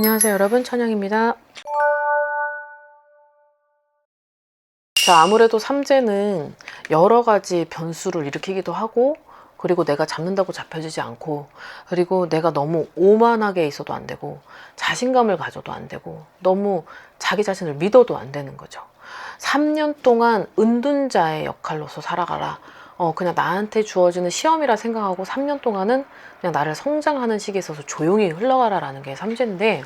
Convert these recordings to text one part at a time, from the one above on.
안녕하세요 여러분 천영입니다. 자 아무래도 삼재는 여러 가지 변수를 일으키기도 하고 그리고 내가 잡는다고 잡혀지지 않고 그리고 내가 너무 오만하게 있어도 안 되고 자신감을 가져도 안 되고 너무 자기 자신을 믿어도 안 되는 거죠. 3년 동안 은둔자의 역할로서 살아가라. 어, 그냥 나한테 주어지는 시험이라 생각하고 3년 동안은 그냥 나를 성장하는 시기에 있어서 조용히 흘러가라라는 게 삼재인데,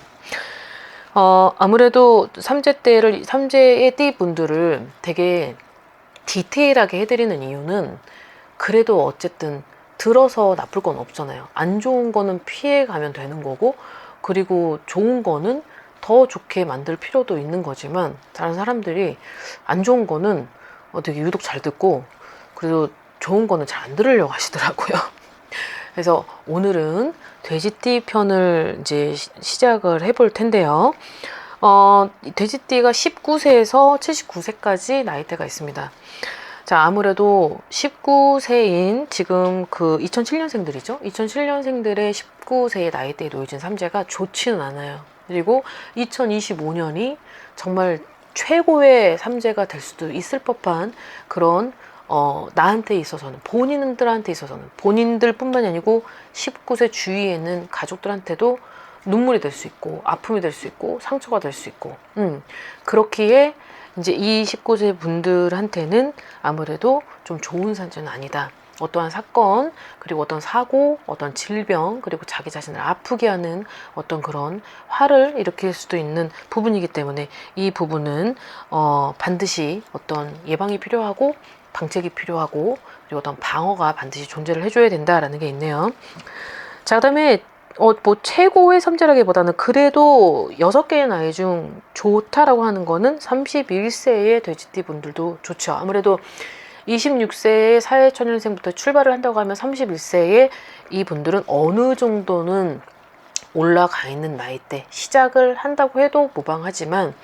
어, 아무래도 삼재 때를, 삼재의 띠 분들을 되게 디테일하게 해드리는 이유는 그래도 어쨌든 들어서 나쁠 건 없잖아요. 안 좋은 거는 피해 가면 되는 거고, 그리고 좋은 거는 더 좋게 만들 필요도 있는 거지만, 다른 사람들이 안 좋은 거는 어, 되게 유독 잘 듣고, 그래도 좋은 거는 잘 안 들으려고 하시더라고요. 그래서 오늘은 돼지띠 편을 이제 시- 시작을 해볼 텐데요. 어, 이 돼지띠가 19세에서 79세까지 나이대가 있습니다. 자, 아무래도 19세인 지금 그 2007년생들이죠. 2007년생들의 19세의 나이대에 놓여진 삼재가 좋지는 않아요. 그리고 2025년이 정말 최고의 삼재가 될 수도 있을 법한 그런 어, 나한테 있어서는 본인들한테 있어서는 본인들뿐만이 아니고 19세 주위에는 가족들한테도 눈물이 될 수 있고 아픔이 될 수 있고 상처가 될 수 있고 음, 그렇기에 이제 이 19세 분들한테는 아무래도 좀 좋은 산재는 아니다. 어떠한 사건, 그리고 어떤 사고, 어떤 질병, 그리고 자기 자신을 아프게 하는 어떤 그런 화를 일으킬 수도 있는 부분이기 때문에 이 부분은 어, 반드시 어떤 예방이 필요하고 방책이 필요하고 그리고 어떤 방어가 반드시 존재를 해줘야 된다라는 게 있네요. 자, 그다음에 어, 뭐 최고의 삼재라기보다는 그래도 여섯 개의 나이 중 좋다라고 하는 거는 31세의 돼지띠 분들도 좋죠. 아무래도 26세의 사회초년생부터 출발을 한다고 하면 31세의 이 분들은 어느 정도는 올라가 있는 나이대 시작을 한다고 해도 무방하지만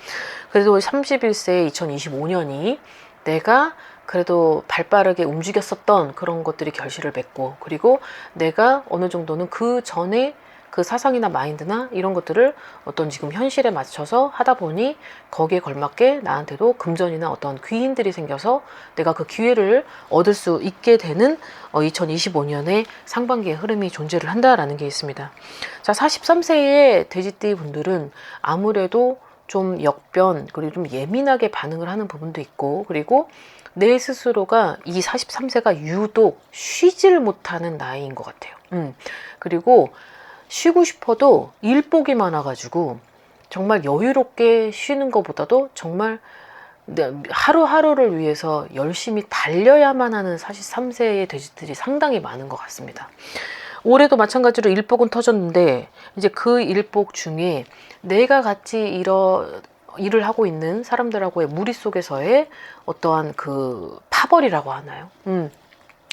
그래도 31세의 2025년이 내가 그래도 발 빠르게 움직였었던 그런 것들이 결실을 맺고 그리고 내가 어느 정도는 그 전에 그 사상이나 마인드나 이런 것들을 어떤 지금 현실에 맞춰서 하다 보니 거기에 걸맞게 나한테도 금전이나 어떤 귀인들이 생겨서 내가 그 기회를 얻을 수 있게 되는 2025년의 상반기의 흐름이 존재를 한다라는 게 있습니다. 자, 43세의 돼지띠 분들은 아무래도 좀 역변 그리고 좀 예민하게 반응을 하는 부분도 있고 그리고 내 스스로가 이 43세가 유독 쉬질 못하는 나이인 것 같아요. 음. 그리고 쉬고 싶어도 일복이 많아가지고 정말 여유롭게 쉬는 것보다도 정말 네, 하루하루를 위해서 열심히 달려야만 하는 43세의 돼지들이 상당히 많은 것 같습니다. 올해도 마찬가지로 일복은 터졌는데 이제 그 일복 중에 내가 같이 이러 일을 하고 있는 사람들하고의 무리 속에서의 어떠한 그 파벌이라고 하나요? 음,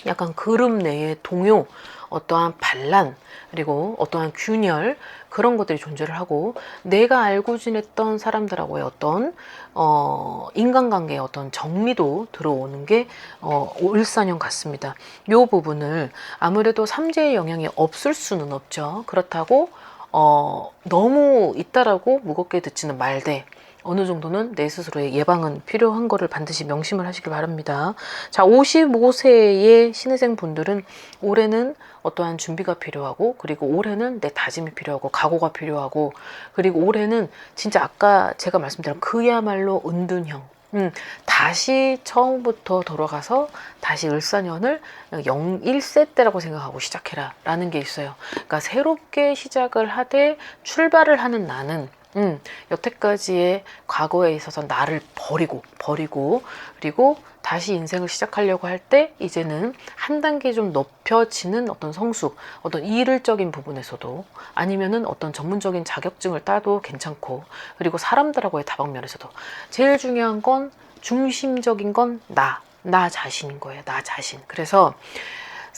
약간 그룹 내의 동요, 어떠한 반란, 그리고 어떠한 균열 그런 것들이 존재를 하고 내가 알고 지냈던 사람들하고의 어떤 어, 인간관계의 어떤 정리도 들어오는 게 어, 올사년 같습니다. 이 부분을 아무래도 삼재의 영향이 없을 수는 없죠. 그렇다고 어, 너무 있다라고 무겁게 듣지는 말되 어느 정도는 내 스스로의 예방은 필요한 거를 반드시 명심을 하시길 바랍니다. 자, 55세의 신의생 분들은 올해는 어떠한 준비가 필요하고 그리고 올해는 내 다짐이 필요하고 각오가 필요하고 그리고 올해는 진짜 아까 제가 말씀드린 그야말로 은둔형 음, 다시 처음부터 돌아가서 다시 을사년을 0, 1세 때라고 생각하고 시작해라 라는 게 있어요. 그러니까 새롭게 시작을 하되 출발을 하는 나는 음, 여태까지의 과거에 있어서 나를 버리고 버리고 그리고 다시 인생을 시작하려고 할 때 이제는 한 단계 좀 높여지는 어떤 성숙, 어떤 일을적인 부분에서도 아니면은 어떤 전문적인 자격증을 따도 괜찮고 그리고 사람들하고의 다방면에서도 제일 중요한 건 중심적인 건 나, 나 자신인 거예요. 나 자신. 그래서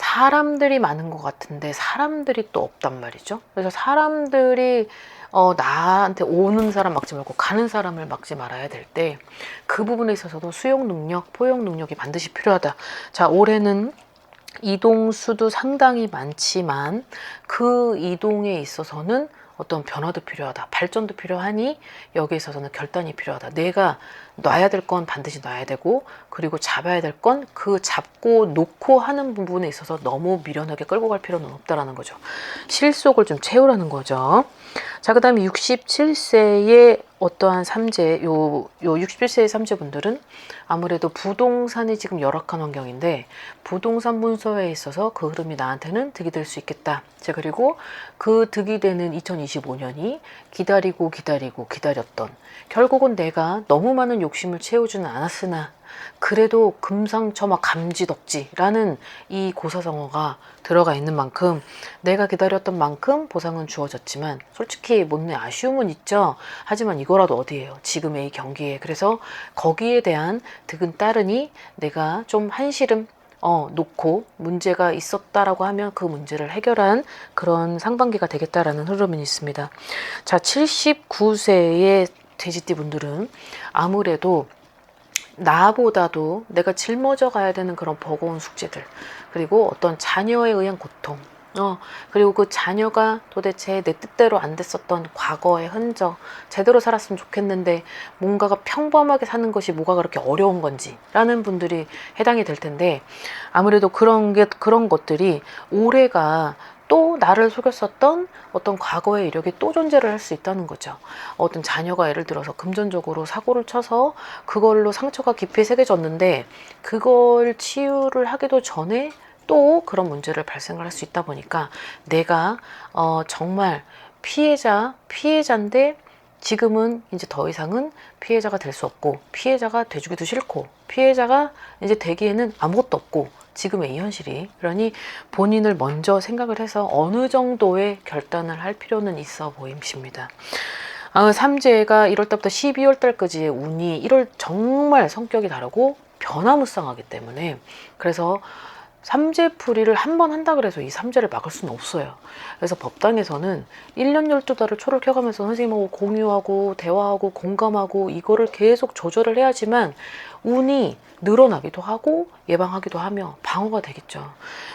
사람들이 많은 것 같은데 사람들이 또 없단 말이죠. 그래서 사람들이 어, 나한테 오는 사람 막지 말고 가는 사람을 막지 말아야 될 때 그 부분에 있어서도 수용 능력, 포용 능력이 반드시 필요하다. 자, 올해는 이동 수도 상당히 많지만 그 이동에 있어서는 어떤 변화도 필요하다. 발전도 필요하니 여기에 있어서는 결단이 필요하다. 내가 놔야 될 건 반드시 놔야 되고 그리고 잡아야 될 건 그 잡고 놓고 하는 부분에 있어서 너무 미련하게 끌고 갈 필요는 없다라는 거죠. 실속을 좀 채우라는 거죠. 자, 그 다음에 67세의 어떠한 삼재, 요, 요 67세의 삼재분들은 아무래도 부동산이 지금 열악한 환경인데 부동산 문서에 있어서 그 흐름이 나한테는 득이 될 수 있겠다. 자, 그리고 그 득이 되는 2025년이 기다리고 기다리고 기다렸던 결국은 내가 너무 많은 욕심을 채우지는 않았으나 그래도 금상첨화 감지덕지라는 이 고사성어가 들어가 있는 만큼 내가 기다렸던 만큼 보상은 주어졌지만 솔직히 못내 아쉬움은 있죠. 하지만 이거라도 어디예요? 지금의 이 경기에. 그래서 거기에 대한 득은 따르니 내가 좀 한시름 어, 놓고 문제가 있었다라고 하면 그 문제를 해결한 그런 상반기가 되겠다라는 흐름이 있습니다. 자, 79세의 돼지띠 분들은 아무래도 나보다도 내가 짊어져 가야 되는 그런 버거운 숙제들 그리고 어떤 자녀에 의한 고통 어, 그리고 그 자녀가 도대체 내 뜻대로 안 됐었던 과거의 흔적, 제대로 살았으면 좋겠는데 뭔가가 평범하게 사는 것이 뭐가 그렇게 어려운 건지 라는 분들이 해당이 될 텐데 아무래도 그런 게, 그런 것들이 올해가 또 나를 속였었던 어떤 과거의 이력이 또 존재를 할 수 있다는 거죠. 어떤 자녀가 예를 들어서 금전적으로 사고를 쳐서 그걸로 상처가 깊이 새겨졌는데 그걸 치유를 하기도 전에 또 그런 문제를 발생을 할 수 있다 보니까 내가 어, 정말 피해자 피해자인데 지금은 이제 더 이상은 피해자가 될 수 없고 피해자가 돼주기도 싫고 피해자가 이제 되기에는 아무것도 없고 지금의 이 현실이 그러니 본인을 먼저 생각을 해서 어느 정도의 결단을 할 필요는 있어 보임십니다. 아, 삼재가 1월 달부터 12월 달까지의 운이 1월 정말 성격이 다르고 변화무쌍하기 때문에 그래서 삼재풀이를 한 번 한다 그래서 이 삼재를 막을 수는 없어요. 그래서 법당에서는 1년 12달을 초를 켜가면서 선생님하고 공유하고 대화하고 공감하고 이거를 계속 조절을 해야지만 운이 늘어나기도 하고 예방하기도 하며 방어가 되겠죠.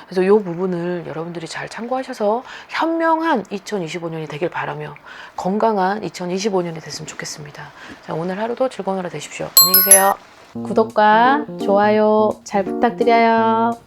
그래서 이 부분을 여러분들이 잘 참고하셔서 현명한 2025년이 되길 바라며 건강한 2025년이 됐으면 좋겠습니다. 자, 오늘 하루도 즐거운 하루 되십시오. 안녕히 계세요. 구독과 좋아요 잘 부탁드려요.